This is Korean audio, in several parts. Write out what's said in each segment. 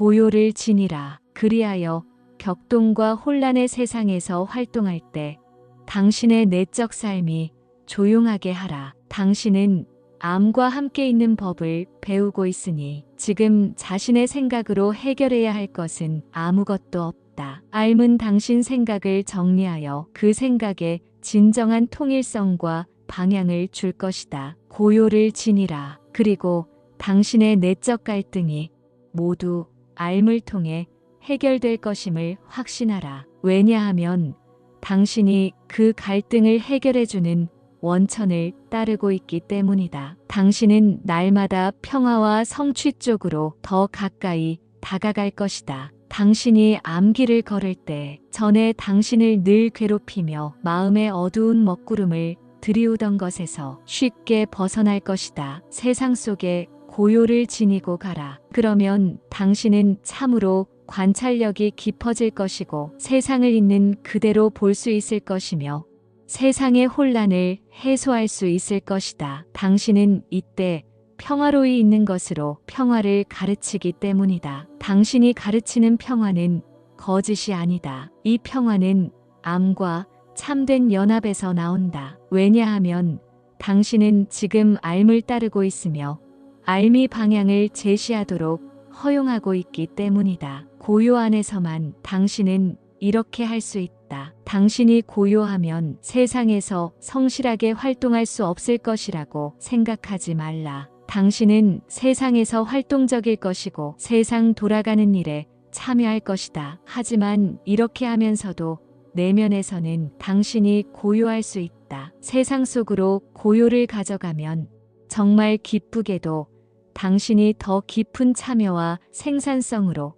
고요를 지니라. 그리하여 격동과 혼란의 세상에서 활동할 때 당신의 내적 삶이 조용하게 하라. 당신은 암과 함께 있는 법을 배우고 있으니 지금 자신의 생각으로 해결해야 할 것은 아무것도 없다. 알은 당신 생각을 정리하여 그 생각에 진정한 통일성과 방향을 줄 것이다. 고요를 지니라. 그리고 당신의 내적 갈등이 모두 알을 통해 해결될 것임을 확신하라. 왜냐하면 당신이 그 갈등을 해결해주는 원천을 따르고 있기 때문이다. 당신은 날마다 평화와 성취 쪽으로 더 가까이 다가갈 것이다. 당신이 암길을 걸을 때 전에 당신을 늘 괴롭히며 마음의 어두운 먹구름을 들이우던 것에서 쉽게 벗어날 것이다. 세상 속에 고요를 지니고 가라. 그러면 당신은 참으로 관찰력이 깊어질 것이고 세상을 있는 그대로 볼 수 있을 것이며 세상의 혼란을 해소할 수 있을 것이다. 당신은 이때 평화로이 있는 것으로 평화를 가르치기 때문이다. 당신이 가르치는 평화는 거짓이 아니다. 이 평화는 암과 참된 연합에서 나온다. 왜냐하면 당신은 지금 알을 따르고 있으며 알미 방향을 제시하도록 허용하고 있기 때문이다. 고요 안에서만 당신은 이렇게 할 수 있다. 당신이 고요하면 세상에서 성실하게 활동할 수 없을 것이라고 생각하지 말라. 당신은 세상에서 활동적일 것이고 세상 돌아가는 일에 참여할 것이다. 하지만 이렇게 하면서도 내면에서는 당신이 고요할 수 있다. 세상 속으로 고요를 가져가면 정말 기쁘게도 당신이 더 깊은 참여와 생산성으로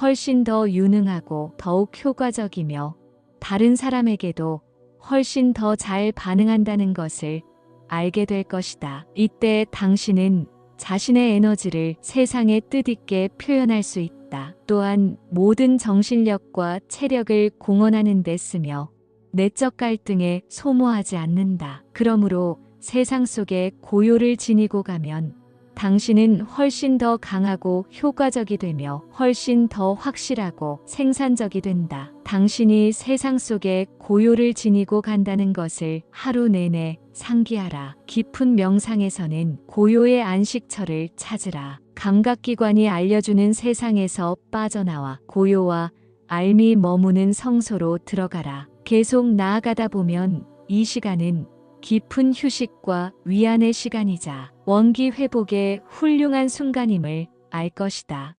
훨씬 더 유능하고 더욱 효과적이며 다른 사람에게도 훨씬 더 잘 반응한다는 것을 알게 될 것이다. 이때 당신은 자신의 에너지를 세상에 뜻있게 표현할 수 있다. 또한 모든 정신력과 체력을 공헌하는 데 쓰며 내적 갈등에 소모하지 않는다. 그러므로 세상 속에 고요를 지니고 가면 당신은 훨씬 더 강하고 효과적이 되며 훨씬 더 확실하고 생산적이 된다. 당신이 세상 속에 고요를 지니고 간다는 것을 하루 내내 상기하라. 깊은 명상에서는 고요의 안식처를 찾으라. 감각기관이 알려주는 세상에서 빠져나와 고요와 알미 머무는 성소로 들어가라. 계속 나아가다 보면 이 시간은 깊은 휴식과 위안의 시간이자 원기 회복의 훌륭한 순간임을 알 것이다.